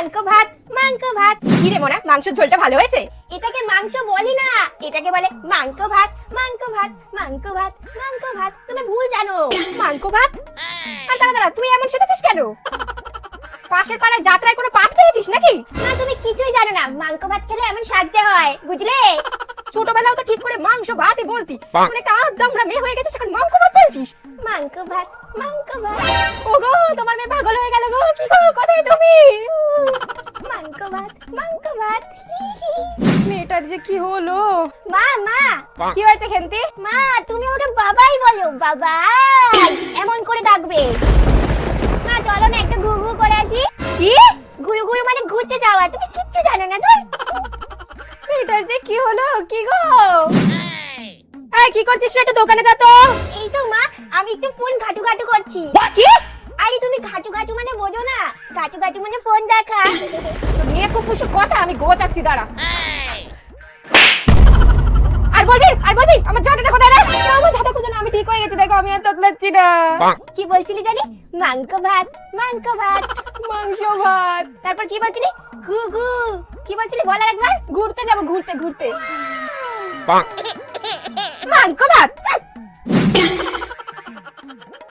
মাংস ভাত মাংস ভাত। কি রে মোনা মাংস ঝোলটা ভালো হয়েছে? এটাকে মাংস বলি না। এটাকে বলে মাংস ভাত মাংস ভাত মাংস ভাত মাংস ভাত। তুমি ভুল জানো। মাংস ভাত? আর দাঁড়া দাঁড়া তুই এমন সেজেছিস কেন? পাশের পাড়ায় যাত্রায় কোনো পাঠ পেয়েছিস নাকি? না তুমি কিছুই জানো না। মাংস ভাত খেলে এমন সাজতে হয় বুঝলে? ছোটবেলাও তো ঠিক করে মাংস ভাতই বলতি। মানে একটা আদামরা মেয়ে হয়ে গেছিস এখন মাংস ভাত বলছিস? মাংস ভাত মাংস ভাত। ও গো তোমার মেয়ে পাগল হয়ে গেল গো। কি গো কোথায় তুমি? মাংস ভাত মাংস ভাত মেয়েটার যে কি হলো? মা মা কি হয়েছে খেন্তি? মা তুমি আমাকে বাবাই বলো বাবা এমন করে ডাকবে। মা চলো না একটা ঘুরু করে আসি। কি? ঘুরু ঘুরু মানে ঘুরতে যাওয়া তুমি কিচ্ছু জানো না তো এটার যে কি হলো কি গো? এই কি করছিস রে একটু দোকানে যা তো। এই তো মা আমি একটু ফোন ঘাটু ঘাটু করছি। কি? আরে তুমি ঘাটু ঘাটু মানে বোঝো না ঘাটু ঘাটু মানে ফোন দেখা। নিয়ে খুব খুশি কথা আমি গোচাচ্ছি দাঁড়া। আর বলবি? আর বলবি? আমার ঝাঁটাটা কোথায় রে আমার ঝাঁটা খুঁজে না আমি ঠিক হয়ে গেছি দেখো আমি আর তোতলাচ্ছি না। কি বলছিলি জানি? মাংস ভাত মাংস ভাত। মাংস ভাত। তারপর কি বলছিলি? ঘু গু কি বলছিলি? বল একবার ঘুরতে যাব ঘুরতে ঘুরতে। মাংস ভাত।